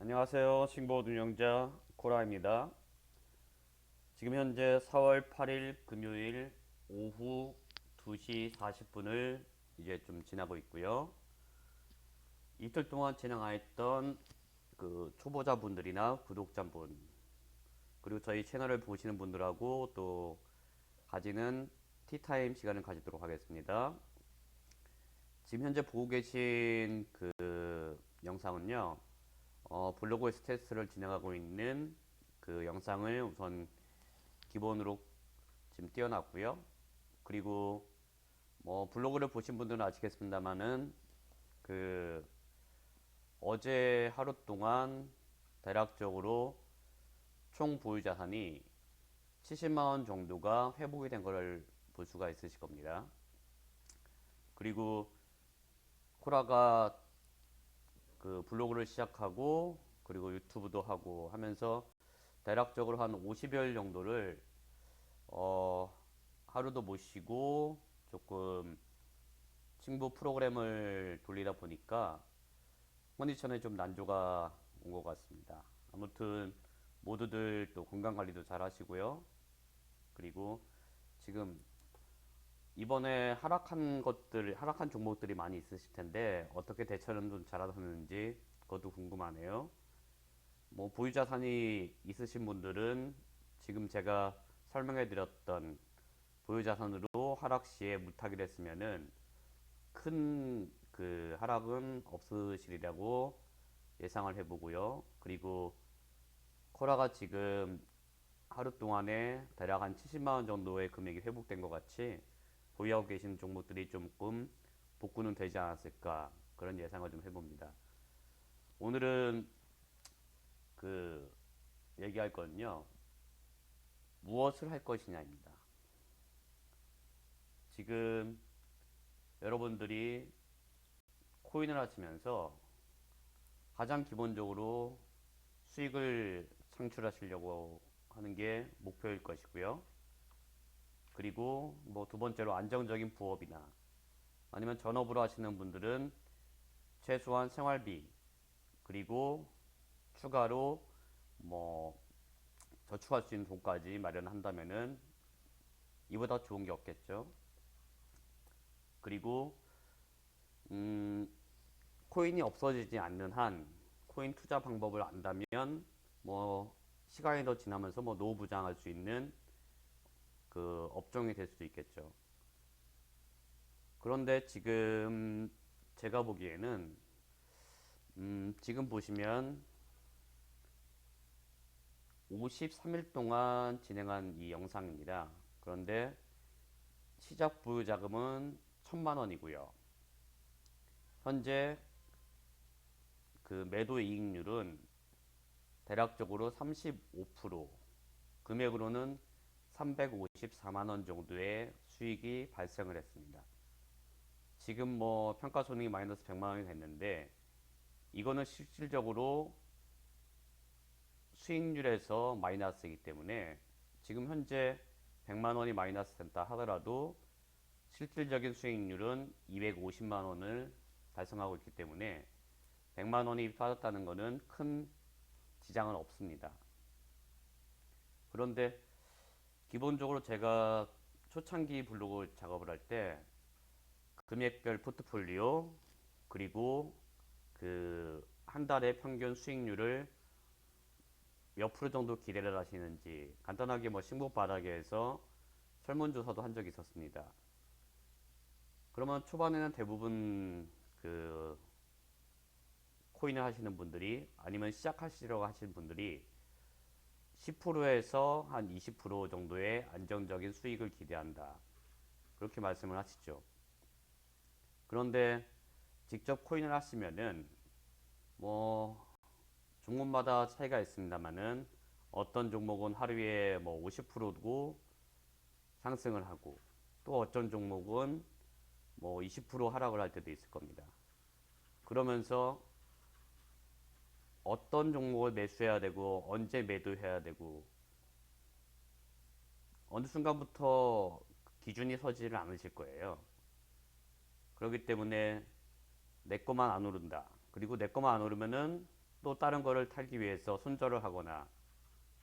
안녕하세요. 싱보드 운영자 코라입니다. 지금 현재 4월 8일 금요일 오후 2시 40분을 이제 좀 지나고 있고요. 이틀 동안 진행하였던 그 초보자분들이나 구독자분 그리고 저희 채널을 보시는 분들하고 또 가지는 티타임 시간을 가지도록 하겠습니다. 지금 현재 보고 계신 그 영상은요. 어, 블로그에서 테스트를 진행하고 있는 그 영상을 우선 기본으로 지금 띄워놨고요. 그리고 뭐 블로그를 보신 분들은 아시겠습니다만은 그 어제 하루 동안 대략적으로 총 보유 자산이 70만 원 정도가 회복이 된 것을 볼 수가 있으실 겁니다. 그리고 코라가 그 블로그를 시작하고 그리고 유튜브도 하고 하면서 대략적으로 한 50여일 정도를 어 하루도 못 쉬고 조금 친구 프로그램을 돌리다 보니까 컨디션에 좀 난조가 온 것 같습니다. 아무튼 모두들 또 건강 관리도 잘 하시고요. 그리고 지금 이번에 하락한 것들, 하락한 종목들이 많이 있으실 텐데 어떻게 대처는 좀 잘하셨는지 그것도 궁금하네요. 뭐 보유 자산이 있으신 분들은 지금 제가 설명해 드렸던 보유 자산으로 하락 시에 물타기를 했으면은 큰 그 하락은 없으시리라고 예상을 해보고요. 그리고 코라가 지금 하루 동안에 대략 한 70만 원 정도의 금액이 회복된 것 같이 보유하고 계신 종목들이 조금 복구는 되지 않았을까 그런 예상을 좀 해봅니다. 오늘은 그 얘기할 거는요. 무엇을 할 것이냐입니다. 지금 여러분들이 코인을 하시면서 가장 기본적으로 수익을 창출하시려고 하는 게 목표일 것이고요. 그리고 뭐 두 번째로 안정적인 부업이나 아니면 전업으로 하시는 분들은 최소한 생활비 그리고 추가로 뭐 저축할 수 있는 돈까지 마련한다면은 이보다 좋은 게 없겠죠. 그리고 음 코인이 없어지지 않는 한 코인 투자 방법을 안다면 뭐 시간이 더 지나면서 뭐 노후부장할 수 있는 그 업종이 될 수도 있겠죠. 그런데 지금 제가 보기에는 음 지금 보시면 53일 동안 진행한 이 영상입니다. 그런데 시작 보유 자금은 1000만 원이고요. 현재 그 매도 이익률은 대략적으로 35% 금액으로는 354만 원 정도의 수익이 발생을 했습니다. 지금 뭐 평가 손익이 마이너스 100만 원이 됐는데 이거는 실질적으로 수익률에서 마이너스이기 때문에 지금 현재 100만 원이 마이너스 된다 하더라도 실질적인 수익률은 250만 원을 달성하고 있기 때문에 100만 원이 빠졌다는 것은 큰 지장은 없습니다. 그런데 기본적으로 제가 초창기 블로그 작업을 할 때 금액별 포트폴리오 그리고 그 한 달의 평균 수익률을 몇 프로 정도 기대를 하시는지 간단하게 뭐 신곡 바닥에서 설문조사도 한 적이 있었습니다. 그러면 초반에는 대부분 그 코인을 하시는 분들이 아니면 시작하시려고 하시는 분들이 10%에서 한 20% 정도의 안정적인 수익을 기대한다. 그렇게 말씀을 하시죠. 그런데 직접 코인을 하시면은 뭐 종목마다 차이가 있습니다만은 어떤 종목은 하루에 뭐 50%고 상승을 하고 또 어떤 종목은 뭐 20% 하락을 할 때도 있을 겁니다. 그러면서 어떤 종목을 매수해야 되고 언제 매도해야 되고 어느 순간부터 기준이 서지를 않으실 거예요. 그렇기 때문에 내 거만 안 오른다. 그리고 내 거만 안 오르면은 또 다른 거를 탈기 위해서 손절을 하거나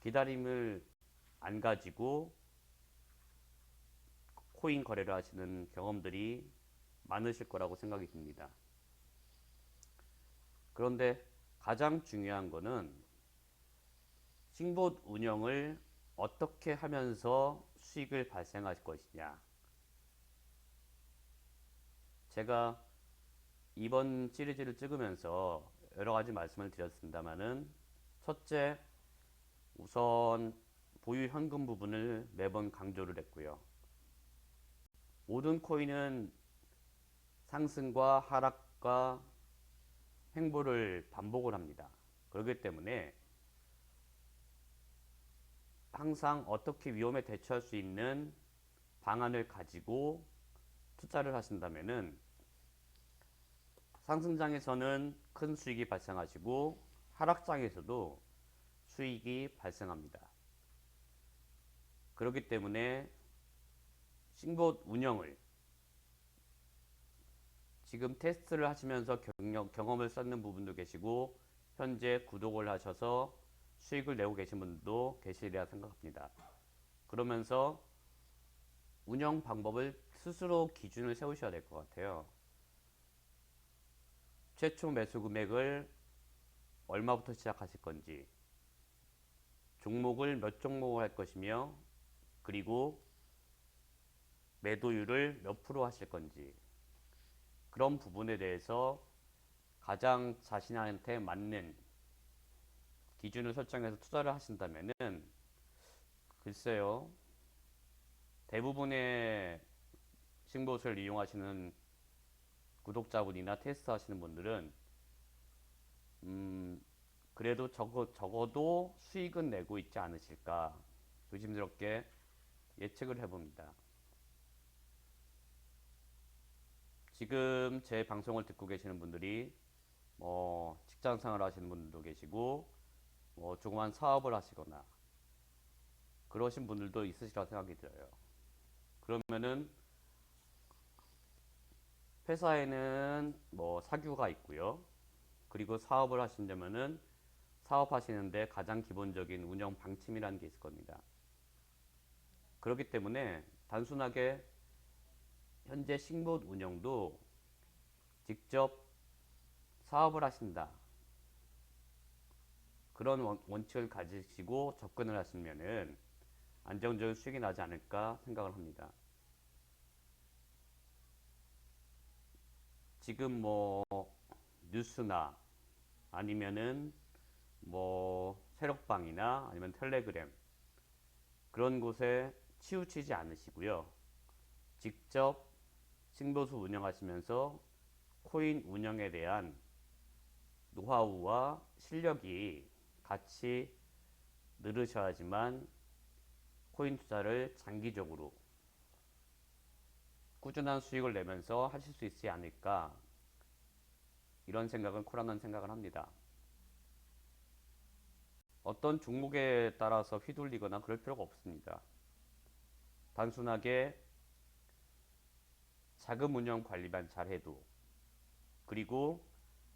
기다림을 안 가지고 코인 거래를 하시는 경험들이 많으실 거라고 생각이 듭니다. 그런데 가장 중요한 거는 싱봇 운영을 어떻게 하면서 수익을 발생할 것이냐. 제가 이번 시리즈를 찍으면서 여러 가지 말씀을 드렸습니다만은 첫째, 우선 보유 현금 부분을 매번 강조를 했고요. 모든 코인은 상승과 하락과 행보를 반복을 합니다. 그렇기 때문에 항상 어떻게 위험에 대처할 수 있는 방안을 가지고 투자를 하신다면은 상승장에서는 큰 수익이 발생하시고 하락장에서도 수익이 발생합니다. 그렇기 때문에 싱봇 운영을 지금 테스트를 하시면서 경력, 경험을 쌓는 부분도 계시고 현재 구독을 하셔서 수익을 내고 계신 분도 계시리라 생각합니다. 그러면서 운영 방법을 스스로 기준을 세우셔야 될 것 같아요. 최초 매수 금액을 얼마부터 시작하실 건지, 종목을 몇 종목을 할 것이며, 그리고 매도율을 몇 프로 하실 건지, 그런 부분에 대해서 가장 자신한테 맞는 기준을 설정해서 투자를 하신다면은 글쎄요 대부분의 싱봇을 이용하시는 구독자분이나 테스트 하시는 분들은 음 그래도 적어, 적어도 수익은 내고 있지 않으실까 조심스럽게 예측을 해봅니다. 지금 제 방송을 듣고 계시는 분들이 뭐 직장 생활 하시는 분들도 계시고 뭐 조그만 사업을 하시거나 그러신 분들도 있으시라고 생각이 들어요. 그러면은 회사에는 뭐 사규가 있고요. 그리고 사업을 하신다면은 사업하시는데 가장 기본적인 운영 방침이라는 게 있을 겁니다. 그렇기 때문에 단순하게 현재 싱봇 운영도 직접 사업을 하신다. 그런 원, 원칙을 가지시고 접근을 하시면은 안정적인 수익이 나지 않을까 생각을 합니다. 지금 뭐 뉴스나 아니면은 뭐 새록방이나 아니면 텔레그램 그런 곳에 치우치지 않으시고요. 직접 싱보수 운영하시면서 코인 운영에 대한 노하우와 실력이 같이 늘으셔야지만 코인 투자를 장기적으로 꾸준한 수익을 내면서 하실 수 있지 않을까 이런 생각은 코라는 생각을 합니다. 어떤 종목에 따라서 휘둘리거나 그럴 필요가 없습니다. 단순하게 자금 운영 관리만 잘 해도 그리고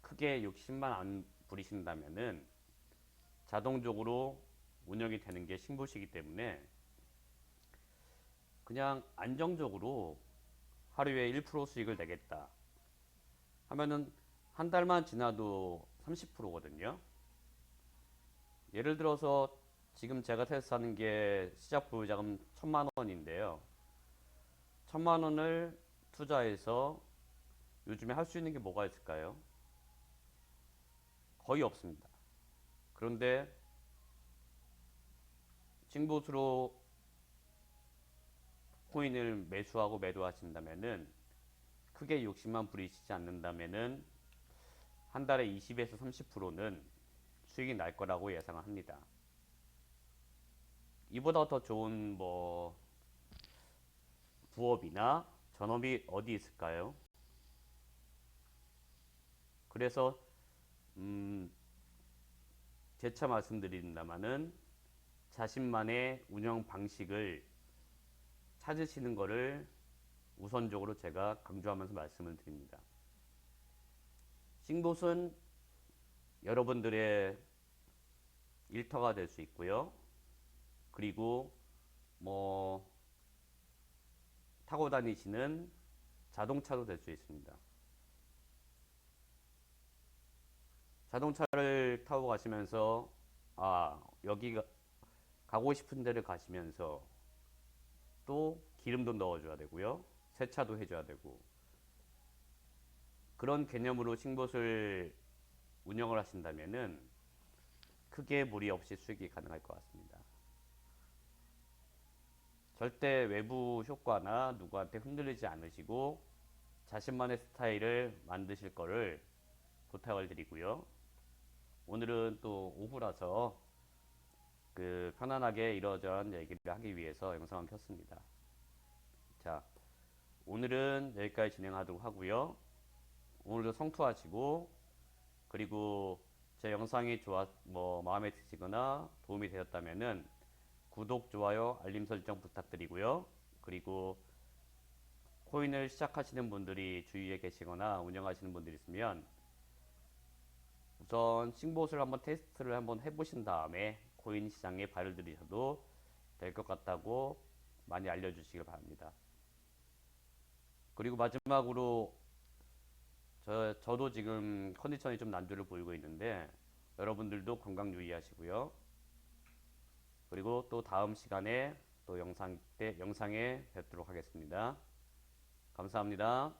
크게 욕심만 안 부리신다면은 자동적으로 운영이 되는 게 신고시기 때문에 그냥 안정적으로 하루에 1% 수익을 내겠다 하면은 한 달만 지나도 30%거든요. 예를 들어서 지금 제가 테스트하는 게 시작 보유자금 천만 원인데요. 천만 원을 투자해서 요즘에 할 수 있는 게 뭐가 있을까요? 거의 없습니다. 그런데 징보수로 코인을 매수하고 매도하신다면은 크게 욕심만 부리시지 않는다면은 한 달에 20에서 30%는 수익이 날 거라고 예상을 합니다. 이보다 더 좋은 뭐 부업이나 전업이 어디 있을까요? 그래서 음, 재차 말씀드린다마는 자신만의 운영 방식을 찾으시는 것을 우선적으로 제가 강조하면서 말씀을 드립니다. 싱봇은 여러분들의 일터가 될 수 있고요. 그리고 뭐 타고 다니시는 자동차도 될 수 있습니다. 자동차를 타고 가시면서 아 여기가 가고 싶은 데를 가시면서 또 기름도 넣어줘야 되고요. 세차도 해줘야 되고 그런 개념으로 싱봇을 운영을 하신다면은 크게 무리 없이 수익이 가능할 것 같습니다. 절대 외부 효과나 누구한테 흔들리지 않으시고 자신만의 스타일을 만드실 거를 부탁을 드리고요. 오늘은 또 오후라서 그 편안하게 이러저런 얘기를 하기 위해서 영상을 켰습니다. 자, 오늘은 여기까지 진행하도록 하고요. 오늘도 성투하시고 그리고 제 영상이 좋아 뭐 마음에 드시거나 도움이 되었다면은 구독, 좋아요, 알림 설정 부탁드리고요. 그리고 코인을 시작하시는 분들이 주위에 계시거나 운영하시는 분들이 있으면 우선 싱봇을 한번 테스트를 한번 해보신 다음에 코인 시장에 발을 들이셔도 될 것 같다고 많이 알려주시길 바랍니다. 그리고 마지막으로 저, 저도 지금 컨디션이 좀 난조를 보이고 있는데 여러분들도 건강 유의하시고요. 그리고 또 다음 시간에 또 영상 때 영상에 뵙도록 하겠습니다. 감사합니다.